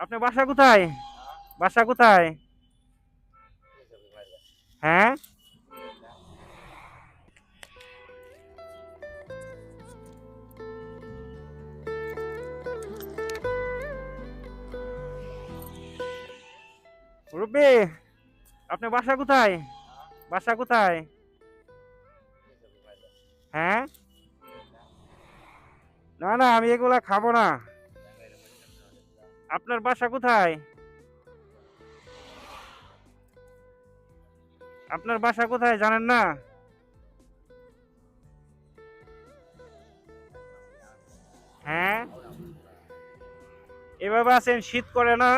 আপনার বাসা কোথায়? বাসা কোথায়? হ্যাঁ? রুবি আপনার বাসা কোথায়? বাসা কোথায়? হ্যাঁ? না না, আমি এগুলা খাব না। আপনার বাসা কোথায়? আপনার বাসা কোথায়, জানেন না? হ্যাঁ? এভাবে আছেন, শীত করে না?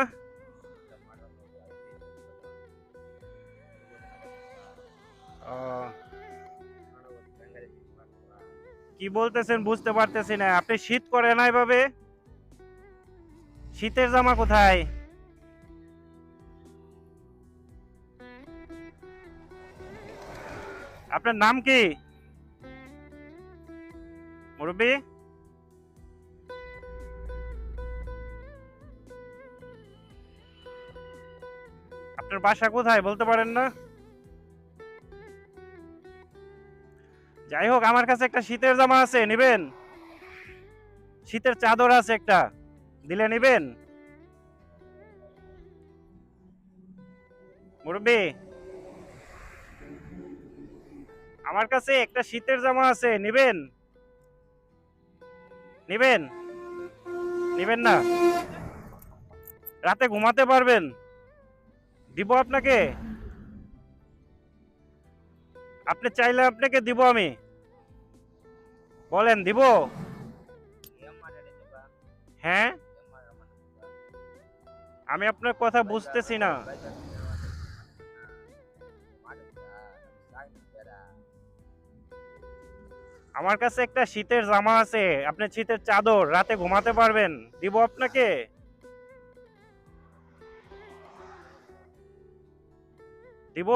কি বলতেছেন, বুঝতে পারতেছি না। আপনি শীত করে না এভাবে? শীতের জামা কোথায়? আপনার নাম কি? মুরব্বী? আপনার বাসা কোথায় বলতে পারেন না? যাই হোক, আমার কাছে একটা শীতের জামা আছে, নেবেন? শীতের চাদর আছে একটা। দিলে নেবেন? মুরব্বী, আমার কাছে একটা শীতের জামা আছে, নেবেন? নেবেন? নেবেন না? রাতে ঘুমাতে পারবেন? দিব আপনাকে? আপনি চাইলে আপনাকে দিব আমি। বলেন, দিব? হ্যাঁ? আমি আপনার কথা বুঝতেছি না। আমার কাছে একটা শীতের জামা আছে। আপনি শীতের চাদর রাতে ঘুমাতে পারবেন। দিব আপনাকে? দিব?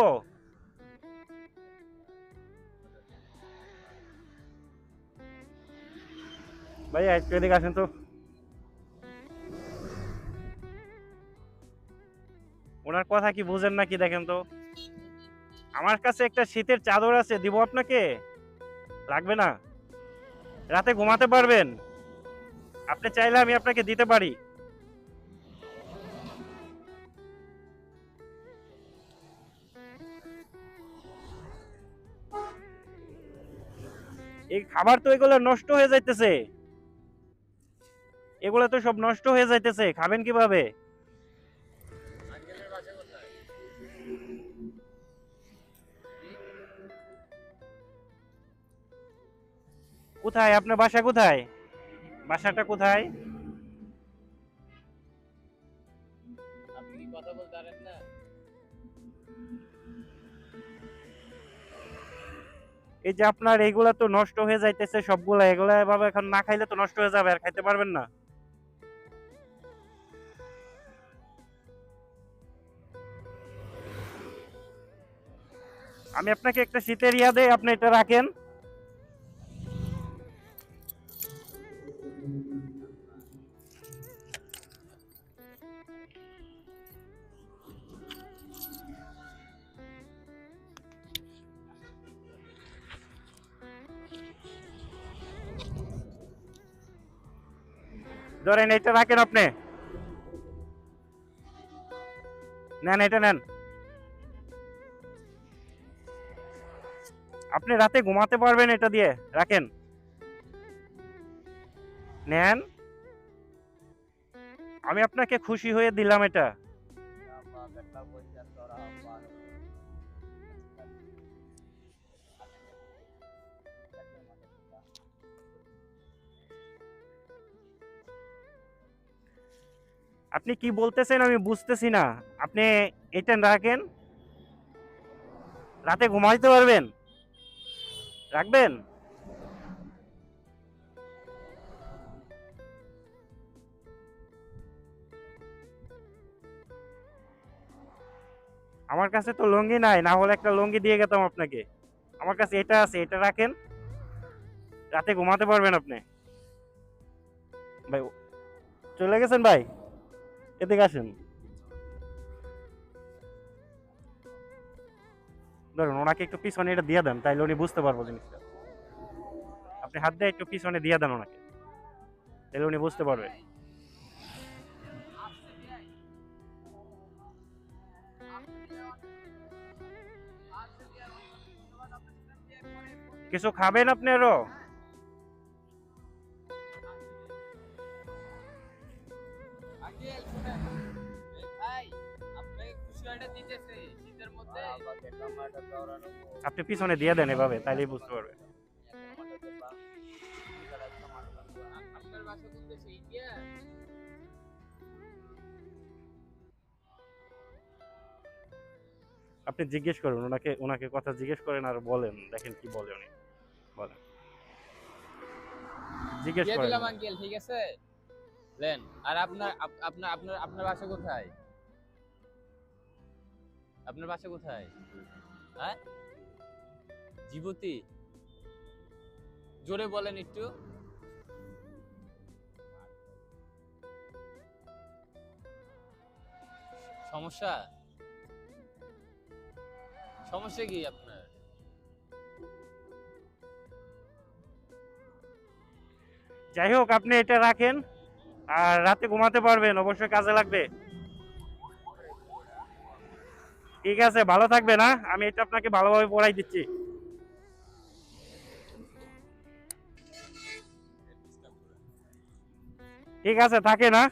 ভাই, একটু এদিকে আসেন তো। কথা কি বুঝেন নাকি দেখেন তো? আমার কাছে একটা শীতের চাদর আছে, দিব আপনাকে? লাগবে না? রাতে ঘুমাতে পারবেন? আপনি চাইলে আমি আপনাকে দিতে পারি। এই খাবার তো এগুলো নষ্ট হয়ে যাইতেছে। এগুলো তো সব নষ্ট হয়ে যাইতেছে, খাবেন কীভাবে? কোথায়? আপনার বাসা কোথায়? বাসাটা কোথায়? আপনি কি কথা বলতে পারেন না? এই যে আপনার এইগুলা তো নষ্ট হয়ে যাইতেছে সবগুলা এগুলা এভাবে এখন না খাইলে তো নষ্ট হয়ে যাবে আর খাইতে পারবেন না। আমি আপনাকে একটা শীতের ইয়া দেই আপনি এটা রাখেন। ধরেন, এটা রাখেন আপনি। নেন, এটা নেন। আপনি রাতে ঘুমাতে পারবেন এটা দিয়ে, রাখেন। নেন। আমি আপনাকে খুশি হয়ে দিলাম এটা। আপনি কি বলতেছেন আমি বুঝতেছি না। আপনি এটা রাখেন। রাতে ঘুমাইতে পারবেন? রাখবেন? আমার কাছে তো লুঙ্গি নাই, না হলে একটা লুঙ্গি দিয়ে গেতাম আপনাকে। আমার কাছে এটা আছে, এটা রাখেন। রাতে ঘুমাতে পারবেন আপনি। ভাই চলে গেছেন ভাই? এদিকে আসেন। ধরুন, ওনাকে একটু পিছনে এটা দিয়ে দেন, তাইলে উনি বুঝতে পারব জিনিসটা। আপনি হাত দিয়ে একটু পিছনে দিয়ে দেন ওনাকে তাহলে উনি বুঝতে পারবে। কিছু খাবেন আপনি আরও? আপনি পিছনে দিয়ে দেন এভাবে তাইলেই বুঝতে পারবে আপনি জিজ্ঞেস করুন ওনাকে ওনাকে কথা জিজ্ঞেস করেন আর বলেন দেখেন কি বলে উনি। বলেন। জিজ্ঞেস করেন। দিলাম আঙ্কেল ঠিক আছে? লেন আর আপনার আপনার আপনার আপনার বাসা কোথায়? আপনার বাসা কোথায়? হ্যাঁ? জীবতী? জোরে বলেন একটু। সমস্যা? সমস্যা কি আপনার? যাই হোক, আপনি এটা রাখেন আর রাতে ঘুমাতে পারবেন, অবশ্যই কাজে লাগবে। ঠিক আছে, ভালো থাকবে না? আমি এটা আপনাকে ভালোভাবে পড়াই দিচ্ছি। ঠিক আছে, থাকে না?